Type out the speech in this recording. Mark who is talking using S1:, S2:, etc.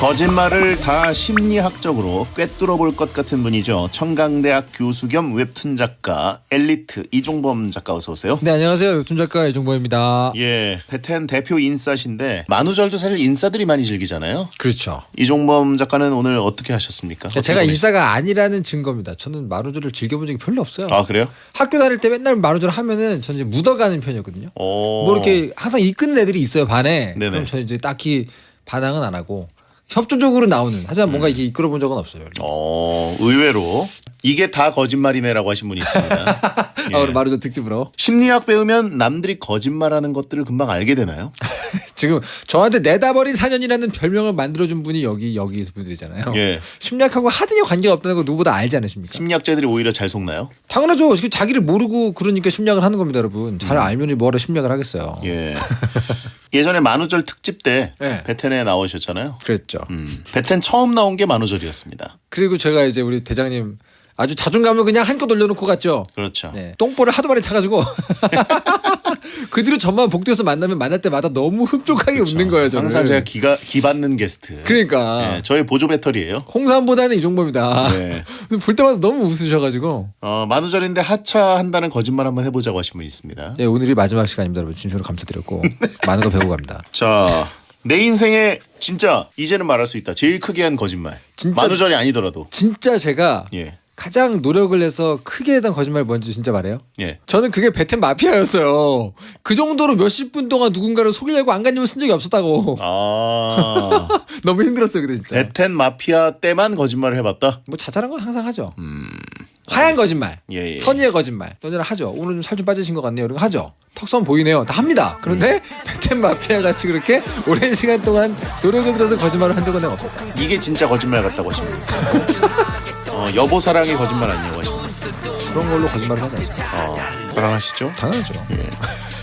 S1: 거짓말을 다 심리학적으로 꿰뚫어 볼 것 같은 분이죠. 청강대학 교수 겸 웹툰 작가 엘리트 이종범 작가 어서 오세요.
S2: 네 안녕하세요 웹툰 작가 이종범입니다.
S1: 예, 베텐 대표 인싸신데 만우절도 사실 인싸들이 많이 즐기잖아요.
S2: 그렇죠.
S1: 이종범 작가는 오늘 어떻게 하셨습니까?
S2: 제가
S1: 어떻게
S2: 인싸가 아니라는 증거입니다. 저는 마루절을 즐겨본 적이 별로 없어요.
S1: 아 그래요?
S2: 학교 다닐 때 맨날 마루절 하면은 저는 이제 묻어가는 편이었거든요.
S1: 어.
S2: 뭐 이렇게 항상 이끄는 애들이 있어요 반에.
S1: 네네.
S2: 그럼 저는 이제 딱히 반항은 안 하고 협조적으로 나오는. 하지만 뭔가 이렇게 이끌어 본 적은 없어요.
S1: 어 의외로 이게 다 거짓말이네라고 하신 분이 있습니다. 예.
S2: 아, 오늘 마루절 특집으로
S1: 심리학 배우면 남들이 거짓말하는 것들을 금방 알게 되나요?
S2: 지금 저한테 내다버린 4년이라는 별명을 만들어준 분이 여기 여기 분들이잖아요.
S1: 예.
S2: 심리학하고 하등의 관계가 없다는 거 누구보다 알지 않으십니까?
S1: 심리학자들이 오히려 잘 속나요?
S2: 당연하죠. 그 자기를 모르고 그러니까 심리학을 하는 겁니다, 여러분. 잘 알면 뭐하러 심리학을 하겠어요.
S1: 예. 예전에 만우절 특집 때
S2: 네.
S1: 베텐에 나오셨잖아요.
S2: 그랬죠.
S1: 음. 베텐 처음 나온 게 만우절이었습니다.
S2: 그리고 제가 이제 우리 대장님 아주 자존감을 그냥 한껏 올려놓고 갔죠.
S1: 그렇죠.
S2: 네. 똥볼을 하도 많이 차가지고 그 뒤로 저만 복도에서 만나면 만날 때마다 너무 흡족하게 웃는 거예요. 저는.
S1: 항상 제가 기가 기받는 게스트.
S2: 그러니까
S1: 예, 저의 보조 배터리예요.
S2: 홍삼보다는 이종범이다.
S1: 네.
S2: 볼 때마다 너무 웃으셔가지고
S1: 어, 만우절인데 하차한다는 거짓말 한번 해보자고 하신 분 있습니다.
S2: 예, 오늘이 마지막 시간입니다, 여러분. 진심으로 감사드렸고 많은 거 배우고 갑니다.
S1: 자, 내 인생에 진짜 이제는 말할 수 있다. 제일 크게 한 거짓말.
S2: 진짜-
S1: 만우절이 아니더라도.
S2: 진짜 제가
S1: 예,
S2: 가장 노력을 해서 크게 했던 거짓말 뭔지 진짜 말해요?
S1: 예.
S2: 저는 그게 베텐 마피아였어요. 그 정도로 몇십 분 동안 누군가를 속이려고 안간힘을 쓴 적이 없었다고.
S1: 아,
S2: 너무 힘들었어요, 그때 진짜.
S1: 베텐 마피아 때만 거짓말을 해봤다.
S2: 뭐 자잘한 건 항상 하죠. 하얀 거짓말,
S1: 음, 예, 예.
S2: 선의의 거짓말. 너네는 하죠. 오늘 좀 살 좀 빠지신 것 같네요. 이런 거 하죠. 턱선 보이네요. 다 합니다. 그런데
S1: 음.
S2: 베텐 마피아 같이 그렇게 오랜 시간 동안 노력을 들어서 거짓말을 한 적은 내가 없었다.
S1: 이게 진짜 거짓말 같다고 분. 어, 여보 사랑이 거짓말 아니냐고 분.
S2: 그런 걸로 거짓말을 하지 않습니다.
S1: 어, 사랑하시죠?
S2: 당연하죠.
S1: 예.